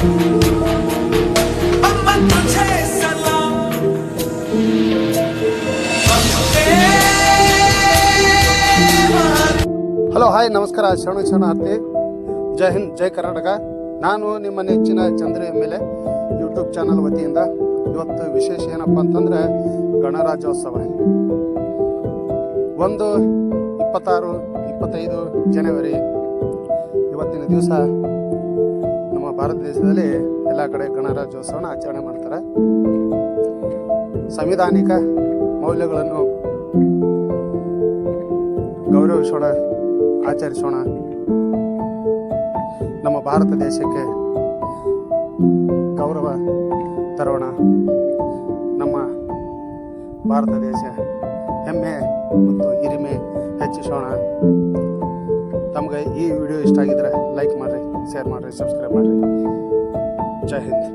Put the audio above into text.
Hello, hi, ನಮಸ್ಕಾರ. ಶರಣ ಶರಣಾರ್ಥಿ ಜೈ ಹಿಂದ್, ಜೈ ಕರ್ನಾಟಕ. ನಾನು ನಿಮ್ಮ ನೆಚ್ಚಿನ ಚಂದ್ರ ಮೇಲೆ ಯೂಟ್ಯೂಬ್ ಚಾನಲ್ ವತಿಯಿಂದ. ಇವತ್ತು ವಿಶೇಷ ಏನಪ್ಪ ಅಂತಂದ್ರೆ ಗಣರಾಜ್ಯೋತ್ಸವ. ಒಂದು ಇಪ್ಪತ್ತಾರು, ಇಪ್ಪತ್ತೈದು ಜನವರಿ, ಇವತ್ತಿನ ದಿವಸ ಭಾರತ ದೇಶದಲ್ಲಿ ಎಲ್ಲ ಕಡೆ ಗಣರಾಜ್ಯೋತ್ಸವನ ಆಚರಣೆ ಮಾಡ್ತಾರೆ. ಸಂವಿಧಾನಿಕ ಮೌಲ್ಯಗಳನ್ನು ಗೌರವಿಸೋಣ, ಆಚರಿಸೋಣ. ನಮ್ಮ ಭಾರತ ದೇಶಕ್ಕೆ ಗೌರವ ತರೋಣ. ನಮ್ಮ ಭಾರತ ದೇಶ ಹೆಮ್ಮೆ ಮತ್ತು ಹಿರಿಮೆ ಹೆಚ್ಚಿಸೋಣ. ನಮ್ಗೆ ಈ ವಿಡಿಯೋ ಇಷ್ಟ ಆಗಿದ್ರೆ ಲೈಕ್ ಮಾಡಿರಿ ಶೇರ್ ಮಾಡಿರಿ ಸಬ್ಸ್ಕ್ರೈಬ್ ಮಾಡಿರಿ. ಜೈ ಹಿಂದ್.